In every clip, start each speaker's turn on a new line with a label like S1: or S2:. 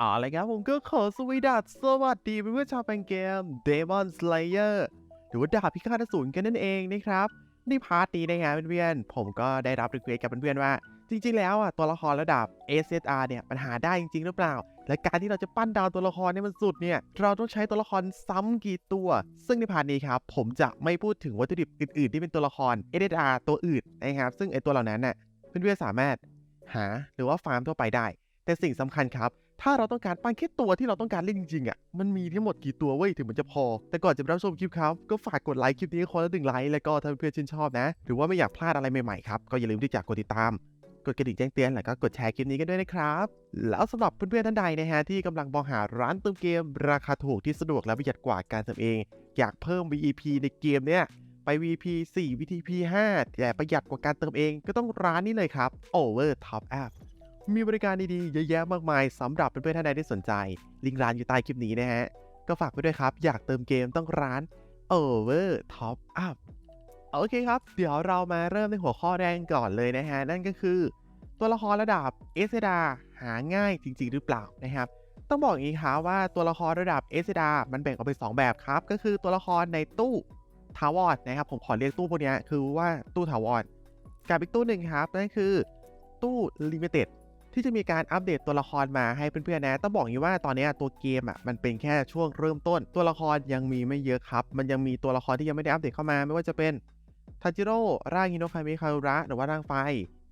S1: เอาละครับผมก็ขอสวีดัสสวัสดีเพื่อนๆชาวแฟนเกม Demon Slayer หรือว่าดาบพิฆาตอสูรกันนั่นเองนะครับในพาร์ทนี้นะฮะเพื่อนๆผมก็ได้รับรีเควสกับเพื่อนๆว่า จริง ๆ แล้วอะตัวละครระดับ SSR เนี่ยมันหาได้จริง ๆ หรือเปล่า และการที่เราจะปั้นดาวตัวละครเนี่ยมันสุดเนี่ยเราต้องใช้ตัวละครซ้ำกี่ตัว ซึ่งในพาร์ทนี้ครับผมจะไม่พูดถึงวัตถุดิบอื่น ๆ ที่เป็นตัวละคร SSR ตัวอื่นนะครับซึ่งไอตัวเหล่านั้นน่ะเพื่อนๆสามารถหาหรือว่าฟาร์มทั่วไปได้ แต่สิ่งสำคัญครับ ถ้าเราต้องการปั้นแค่ตัวที่เราต้องการเล่นจริงๆอะ มันมีทั้งหมดกี่ตัวเว้ยถึงมันจะพอ แต่ก่อนจะรับชมคลิปครับก็ฝากกดไลค์คลิปนี้คนละหนึ่งไลค์ แล้วก็ถ้าเพื่อนๆชื่นชอบนะ หรือว่าไม่อยากพลาดอะไรใหม่ๆครับ ก็อย่าลืมที่จะกดติดตาม กดกระดิ่งแจ้งเตือน แล้วก็กดแชร์คลิปนี้กันด้วยนะครับ แล้วสำหรับเพื่อนๆท่านใดนะฮะที่กำลังมองหาร้านเติมเกม ราคาถูกที่สะดวกและประหยัดกว่าการเติมเอง อยากเพิ่ม VEP ในเกมเนี่ยไป VP 4 VTP 5แต่ประหยัดกว่าการเติมเองก็ต้องร้านนี้เลยครับ Over Top App มีบริการดีๆ เยอะแยะมากมายสำหรับเพื่อนๆท่านใดที่สนใจ ลิงก์ร้านอยู่ใต้คลิปนี้นะฮะ ก็ฝากไปด้วยครับ อยากเติมเกมต้องร้าน Over Top Up โอเคครับ เดี๋ยวเรามาเริ่มในหัวข้อแรกก่อนเลยนะฮะ นั่นก็คือ ตัวละครระดับ s อ d หาง่ายจริง ๆ หรือเปล่านะครับ ต้องบอกอย่างนี้ครับว่าตัวละครระดับ s อ d มันแบ่งออกเป็น2แบบครับ ก็คือตัวละครในตู้ทาวอร์นะครับ ผมขอเรียกตู้พวกนี้คือว่าตู้ทาวอร์กับอีกตู้หนึ่งครับนั่นคือตู้ลิมิเต็ด ที่จะมีการอัปเดตตัวละครมาให้เพื่อนๆนะต้องบอกอยู่ว่าตอนนี้ตัวเกมอะมันเป็นแค่ช่วงเริ่มต้น ตัวละครยังมีไม่เยอะครับ มันยังมีตัวละครที่ยังไม่ได้อัปเดตเข้ามา ไม่ว่าจะเป็นทันจิโร่ร่างฮิโนคามิคารุระหรือว่าร่างไฟ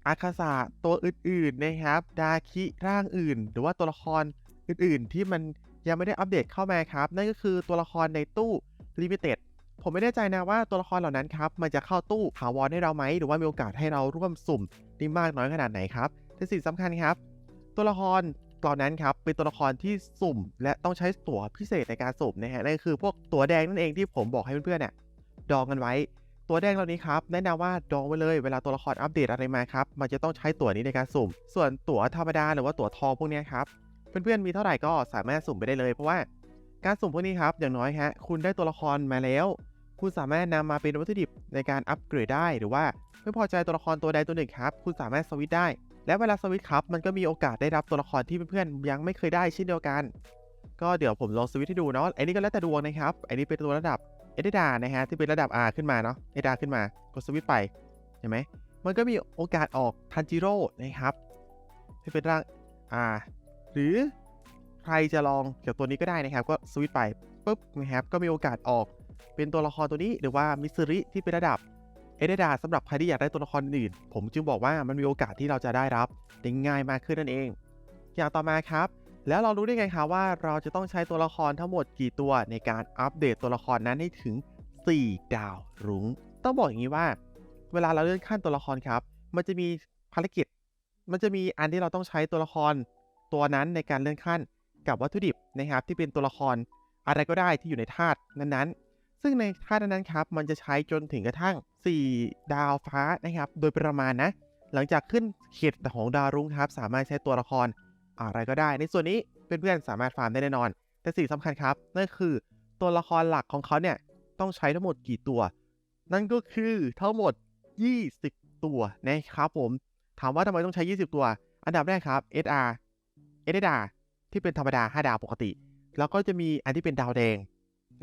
S1: อาคาสะตัวอื่นๆนะครับ ดาคิร่างอื่น หรือว่าตัวละครอื่นๆ ที่มันยังไม่ได้อัปเดตเข้ามาครับ นั่นก็คือตัวละครในตู้ลิมิเต็ดผมไม่แน่ใจนะว่าตัวละครเหล่านั้นครับ มันจะเข้าตู้ถาวรให้เราไหม หรือว่ามีโอกาสให้เราร่วมสุ่มได้มากน้อยขนาดไหนครับ แต่สิ่งสำคัญครับ ตัวละครเหล่านั้นครับเป็นตัวละครที่สุ่ม และต้องใช้ตั๋วพิเศษในการสุ่มนะฮะนั่นคือพวกตั๋วแดงนั่นเองที่ผมบอกให้เพื่อนๆเนี่ยดองกันไว้ ตั๋วแดงเหล่านี้ครับแนะนำว่าดองไว้เลยเวลาตัวละครอัปเดตอะไรมาครับมันจะต้องใช้ตั๋วนี้ในการสุ่ม ส่วนตั๋วธรรมดาหรือว่าตั๋วทองพวกนี้ครับเพื่อนๆมีเท่าไหร่ก็สามารถสุ่มไปได้เลยเพราะว่าการสุ่มพวกนี้ครับอย่างน้อยฮะคุณได้ตัวละครมาแล้ว คุณสามารถนำมาเป็นวัตถุดิบในการอัปเกรดได้หรือว่าไม่พอใจตัวละครตัวใดตัวหนึ่งครับ คุณสามารถสวิตได้ และเวลาสวิตครับมันก็มีโอกาสได้รับตัวละครที่เพื่อนๆยังไม่เคยได้เช่นเดียวกัน ก็เดี๋ยวผมลองสวิตให้ดูเนาะอันนี้ก็แล้วแต่ดวงนะครับอันนี้เป็นตัวระดับเอเดดานะฮะที่เป็นระดับ R ขึ้นมาเนาะเอดาขึ้นมากดสวิตไปเห็นไหมมันก็มีโอกาสออกทันจิโร่นะครับที่เป็นร่าง R หรือใครจะลองเกี่ยวตัวนี้ก็ได้นะครับ ก็สวิตไปปุ๊บนะครับก็มีโอกาสออกเป็นตัวละครตัวนี้หรือว่ามิสซิริที่เป็นระดับ เอเดดาสำหรับใครที่อยากได้ตัวละครอื่น ผมจึงบอกว่ามันมีโอกาสที่เราจะได้รับได้ง่ายมากขึ้นนั่นเอง อย่างต่อมาครับ แล้วเรารู้ได้ไงครับว่าเราจะต้องใช้ตัวละครทั้งหมดกี่ตัวในการอัปเดตตัวละครนั้นให้ถึง 4 ดาวรุง้ง ต้องบอกอย่างนี้ว่า เวลาเราเลื่อนขั้นตัวละครครับ มันจะมีภารกิจ มันจะมีอันที่เราต้องใช้ตัวละครตัวนั้นในการเลื่อนขั้น กับวัตถุดิบนะครับที่เป็นตัวละครอะไรก็ได้ที่อยู่ในธาตุนั้นๆ ซึ่งในธาตุนั้นครับ มันจะใช้จนถึงกระทั่ง 4 ดาวฟ้านะครับ โดยประมาณนะ หลังจากขึ้นเขตของดาวรุ่งครับ สามารถใช้ตัวละครอะไรก็ได้ ในส่วนนี้เพื่อนๆสามารถฟาร์มได้แน่นอน แต่สิ่งสำคัญครับ นั่นคือตัวละครหลักของเขาเนี่ยต้องใช้ทั้งหมดกี่ตัว นั่นก็คือทั้งหมด 20 ตัวนะครับผม ถามว่าทำไมต้องใช้ 20 ตัว อันดับแรกครับ SR SR ที่เป็นธรรมดา 5 ดาวปกติ แล้วก็จะมีอันที่เป็นดาวแดง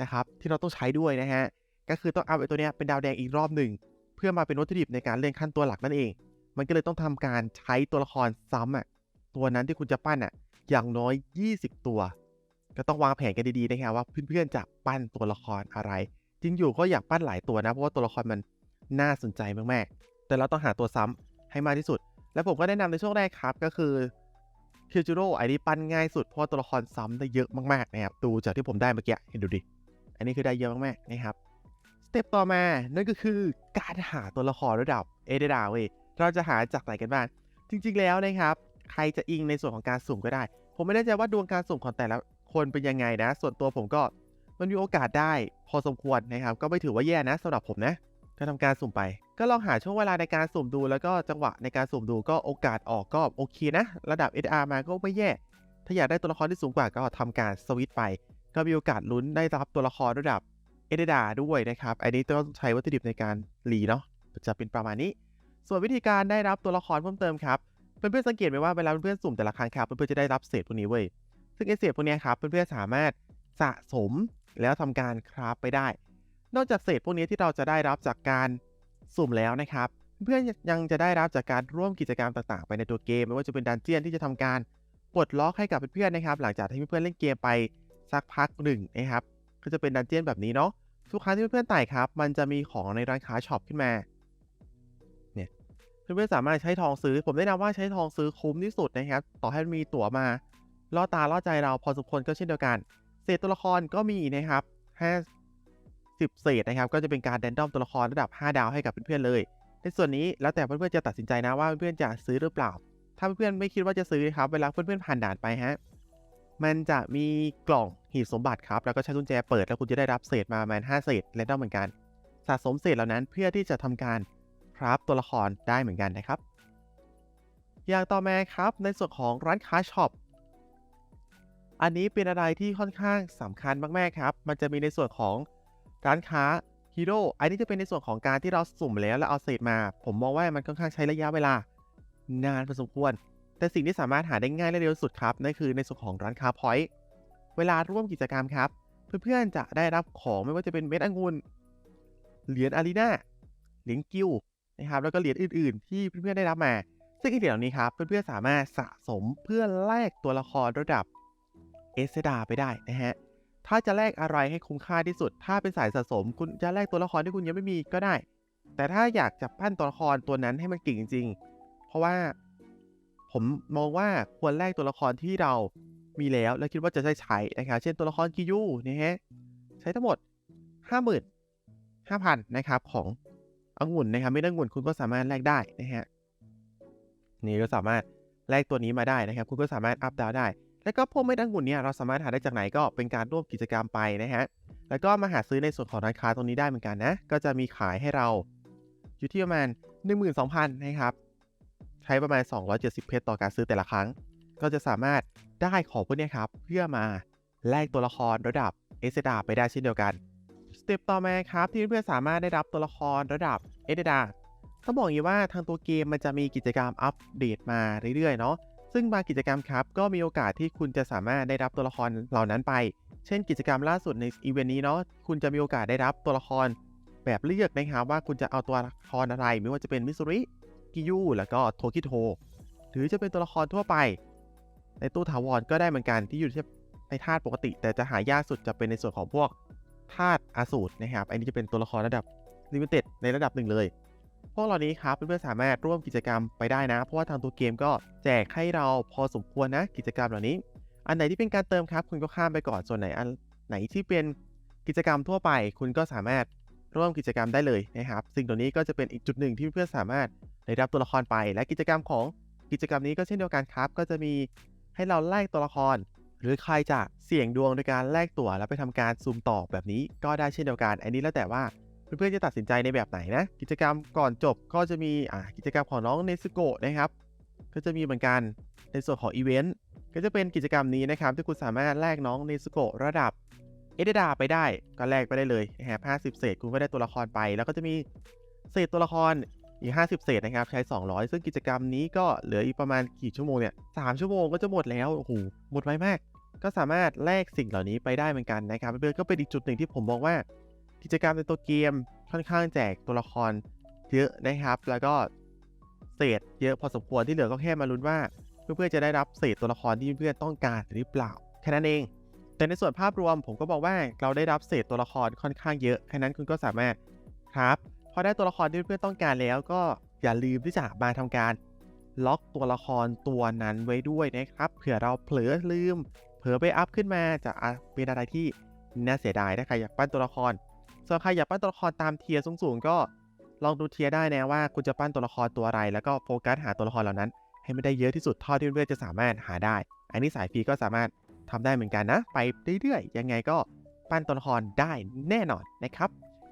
S1: นะครับที่เราต้องใช้ด้วยนะฮะก็คือต้องเอาไอ้ตัวเนี้ยเป็นดาวแดงอีกรอบหนึ่ง เพื่อมาเป็นวัตถุดิบในการเลื่อนขั้นตัวหลักนั่นเอง มันก็เลยต้องทำการใช้ตัวละครซ้ำอะตัวนั้นที่คุณจะปั้นอะอย่างน้อย 20 ตัว ก็ต้องวางแผนกันดีๆนะครับว่าเพื่อนๆจะปั้นตัวละครอะไร จริงอยู่ก็อยากปั้นหลายตัวนะเพราะว่าตัวละครมันน่าสนใจมากๆ แต่เราต้องหาตัวซ้ำให้มากที่สุด และผมก็แนะนำในช่วงแรกครับก็คือคิวจูโร่ไอ้นี้ปั้นง่ายสุดเพราะาตัวละครซ้ำได้เยอะมากๆนะครับดูจากที่ผมได้เมื่อกี้เห็นดูดิ นนี้คือได้เยอะมากๆนะครับสเต็ปต่อมานั่นก็คือการหาตัวละครระดับเอเดดาเว้ยเราจะหาจากไหนกันบ้างจริง ๆ แล้วนะครับใครจะอิงในส่วนของการสุ่มก็ได้ ผมไม่แน่ใจว่าดวงการสุ่มของแต่ละคนเป็นยังไงนะ ส่วนตัวผมก็มันมีโอกาสได้พอสมควรนะครับ ก็ไม่ถือว่าแย่นะสำหรับผมนะก็ทำการสุ่มไป ก็ลองหาช่วงเวลาในการสุ่มดู แล้วก็จังหวะในการสุ่มดูก็โอกาสออกก็โอเคนะ ระดับ SR มาก็ไม่แย่ ถ้าอยากได้ตัวละครที่สูงกว่าก็ทำการสวิตไป ก็มีโอกาสลุ้นได้รับตัวละครระดับเอเดดาด้วยนะครับ อันนี้ต้องใช้วัตถุดิบในการรีเนาะจะเป็นประมาณนี้ ส่วนวิธีการได้รับตัวละครเพิ่มเติมครับเพื่อนๆสังเกตไหมว่าเวลาเพื่อนๆสุ่มแต่ละครั้งครับเพื่อนๆจะได้รับเศษพวกนี้เว้ยซึ่งไอเศษพวกนี้ครับเพื่อนๆสามารถสะสมแล้วทำการคราฟไปได้ นอกจากเศษพวกนี้ที่เราจะได้รับจากการสุ่มแล้วนะครับ เพื่อนยังจะได้รับจากการร่วมกิจกรรมต่างๆ ไปในตัวเกม ไม่ว่าจะเป็นดันเจียนที่จะทำการปลดล็อกให้กับเพื่อนๆนะครับ หลังจากที่เพื่อนๆเล่นเกมไป สักพักหนึ่งนะครับ ก็จะเป็นดันเจียนแบบนี้เนาะ ทุกครั้งที่เพื่อนๆไต่ครับ มันจะมีของในร้านค้าช็อปขึ้นมา เนี่ย เพื่อนๆสามารถใช้ทองซื้อ ผมแนะนำว่าใช้ทองซื้อคุ้มที่สุดนะครับ ต่อให้มันมีตั๋วมา ล่อตาล่อใจเราพอสมควรก็เช่นเดียวกัน เศษตัวละครก็มีนะครับ50เศษนะครับ ก็จะเป็นการแรนดอมตัวละครระดับ 5 ดาวให้กับเพื่อนๆเลย ในส่วนนี้แล้วแต่เพื่อนๆจะตัดสินใจนะว่าเพื่อนๆจะซื้อหรือเปล่า ถ้าเพื่อนๆไม่คิดว่าจะซื้อครับ เวลาเพื่อนๆผ่านด่านไปฮะ มันจะมีกล่องหีบสมบัติครับ แล้วก็ใช้กุญแจเปิดแล้วคุณจะได้รับเศษมาประมาณ5เศษแรนดอมเหมือนกัน สะสมเศษเหล่านั้นเพื่อที่จะทำการคราฟตัวละครได้เหมือนกันนะครับ อย่างต่อมาครับในส่วนของร้านค้าช็อปอันนี้เป็นอะไรที่ค่อนข้างสำคัญมากๆครับ มันจะมีในส่วนของร้านค้าฮีโร่อันนี้จะเป็นในส่วนของการที่เราสุ่มแล้วแล้วเอาเศษมา ผมมองว่ามันค่อนข้างใช้ระยะเวลานานพอสมควร แต่สิ่งที่สามารถหาได้ง่ายและเร็วสุดครับนั่นคือในส่วนของร้านค้าพอยต์เวลาร่วมกิจกรรมครับ เพื่อนๆจะได้รับของไม่ว่าจะเป็นเม็ดองุ่นเหรียญอารีนาเหรียญกิลนะครับแล้วก็เหรียญอื่นๆ ที่เพื่อนๆได้รับมา ซึ่งไอเหรียญเหล่านี้ครับเพื่อนๆสามารถสะสมเพื่อแลกตัวละครระดับเอสดาไปได้นะฮะถ้าจะแลกอะไรให้คุ้มค่าที่สุด ถ้าเป็นสายสะสม คุณจะแลกตัวละครที่คุณยังไม่มีก็ได้ แต่ถ้าอยากจะปั้นตัวละครตัวนั้นให้มันเก่งจริงๆเพราะว่า ผมมองว่าควรแลกตัวละครที่เรามีแล้ว และคิดว่าจะได้ใช้นะครับ เช่นตัวละครกิยูนะฮะใช้ทั้งหมด 50,000 5,000นะครับขององุ่นนะครับ ไม่ได้องุ่นคุณก็สามารถแลกได้นะฮะนี่ก็สามารถแลกตัวนี้มาได้นะครับ คุณก็สามารถอัพดาวได้ แล้วก็พวกเม็ดองหุ่นเนี่ยเราสามารถหาได้จากไหนก็เป็นการร่วมกิจกรรมไปนะฮะ แล้วก็มาหาซื้อในส่วนของร้านค้าตรงนี้ได้เหมือนกันนะ ก็จะมีขายให้เราอยู่ที่ประมาณ 12,000 นะครับ ใช้ประมาณ 270 เพชรต่อการซื้อแต่ละครั้ง ก็จะสามารถได้ของพวกนี้ครับ เพื่อมาแลกตัวละครระดับเอสดาไปได้เช่นเดียวกันสเต็ปต่อมาครับที่เพื่อนๆสามารถได้รับตัวละครระดับเอสดาต้องบอกอย่างว่าทางตัวเกมมันจะมีกิจกรรมอัปเดตมาเรื่อยๆเนาะซึ่งบางกิจกรรมครับก็มีโอกาสที่คุณจะสามารถได้รับตัวละครเหล่านั้นไป เช่นกิจกรรมล่าสุดในอีเวนต์นี้เนาะคุณจะมีโอกาสได้รับตัวละครแบบเลือกนะครับว่าคุณจะเอาตัวละครอะไร ไม่ว่าจะเป็นมิส u ริ กิยูแล้วก็โทคิโทหรือจะเป็นตัวละครทั่วไป ในตู้ถาวรก็ได้เหมือนกันที่อยู่ที่ในธาตุปกติ แต่จะหายากสุดจะเป็นในส่วนของพวกธาตุอาสูรนะครับอันนี้จะเป็นตัวละครระดับลิมิเต็ดในระดับหนึ่งเลยพวกเหล่านี้ครับเพื่อนๆสามารถร่วมกิจกรรมไปได้นะ เพราะว่าทางตัวเกมก็แจกให้เราพอสมควรนะกิจกรรมเหล่านี้ อันไหนที่เป็นการเติมครับ คุณก็ข้ามไปก่อนส่วนไหนอันไหนที่เป็นกิจกรรมทั่วไป คุณก็สามารถร่วมกิจกรรมได้เลยนะครับ สิ่งเหล่านี้ก็จะเป็นอีกจุดหนึ่งที่เพื่อนๆสามารถ ได้รับตัวละครไป และกิจกรรมของกิจกรรมนี้ก็เช่นเดียวกันครับ ก็จะมีให้เราแลกตัวละคร หรือใครจะเสี่ยงดวงโดยการแลกตั๋วแล้วไปทำการซูมต่อแบบนี้ก็ได้เช่นเดียวกัน อันนี้แล้วแต่ว่าเพื่อนๆจะตัดสินใจในแบบไหนนะ กิจกรรมก่อนจบก็จะมีอ่ากิจกรรมของน้องเนสโกะนะครับ ก็จะมีเหมือนกันในส่วนของอีเวนต์ก็จะเป็นกิจกรรมนี้นะครับ ที่คุณสามารถแลกน้องเนสโกะระดับเอเดดาไปได้ก็แลกไปได้เลยนะครับ50เศษคุณก็ได้ตัวละครไป แล้วก็จะมีเศษตัวละคร อีก 50 เศษนะครับ ใช้ 200 ซึ่งกิจกรรมนี้ก็เหลืออีกประมาณกี่ชั่วโมงเนี่ย3ชั่วโมงก็จะหมดแล้ว โอ้โห หมดไวมาก ก็สามารถแลกสิ่งเหล่านี้ไปได้เหมือนกันนะครับ เพื่อนๆ ก็เป็นอีกจุดหนึ่งที่ผมมองว่า กิจกรรมในตัวเกมค่อนข้างแจกตัวละครเยอะนะครับ แล้วก็เศษเยอะพอสมควรที่เหลือก็แค่มาลุ้นว่า เพื่อนๆ จะได้รับเศษตัวละครที่เพื่อนๆ ต้องการหรือเปล่า แค่นั้นเอง แต่ในส่วนภาพรวมผมก็บอกว่าเราได้รับเศษตัวละครค่อนข้างเยอะ แค่นั้นคุณก็สามารถครับ พอได้ตัวละครที่เพื่อนต้องการแล้วก็อย่าลืมที่จะมาทำการล็อกตัวละครตัวนั้นไว้ด้วยนะครับ เผื่อเราเผลอลืม เผลอไปอัพขึ้นมาจะเป็นอะไรที่น่าเสียดายถ้าใครอยากปั้นตัวละครส่วนใครอยากปั้นตัวละครตามเทียร์สูงๆ ก็ลองดูเทียร์ได้นะว่าคุณจะปั้นตัวละครตัวอะไร แล้วก็โฟกัสหาตัวละครเหล่านั้น ให้ไม่ได้เยอะที่สุดเท่าที่เพื่อนจะสามารถหาได้ อันนี้สายฟรีก็สามารถทำได้เหมือนกันนะ ไปเรื่อยๆ ยังไงก็ปั้นตัวละครได้แน่นอนนะครับ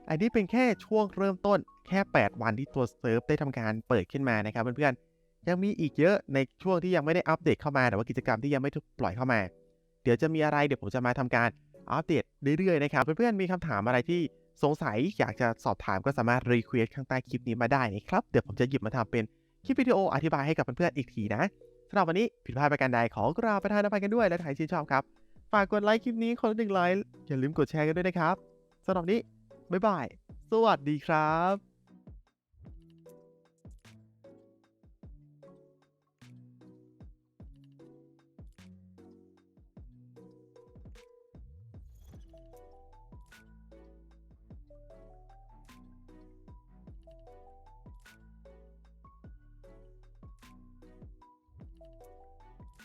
S1: อันนี้เป็นแค่ช่วงเริ่มต้นแค่ 8 วันที่ตัวเซิร์ฟได้ทำการเปิดขึ้นมานะครับเพื่อนๆยังมีอีกเยอะในช่วงที่ยังไม่ได้อัปเดตเข้ามาแต่ว่ากิจกรรมที่ยังไม่ถูกปล่อยเข้ามา เดี๋ยวจะมีอะไรเดี๋ยวผมจะมาทำการอัปเดตเรื่อยๆนะครับเพื่อนๆมีคำถามอะไรที่สงสัยอยากจะสอบถามก็สามารถรีเควสข้างใต้คลิปนี้มาได้นะครับเดี๋ยวผมจะหยิบมาทำเป็นคลิปวิดีโออธิบายให้กับเพื่อนๆอีกทีนะสำหรับวันนี้ผิดพลาดประการใดขอกราบประทานอภัยกันด้วยและถ่ายชื่นชอบครับ ฝากกดไลค์คลิปนี้คนละหนึ่งไลค์อย่าลืมกดแชร์กันด้วยนะครับสำหรับนี้ บ๊ายบาย สวัสดีครับ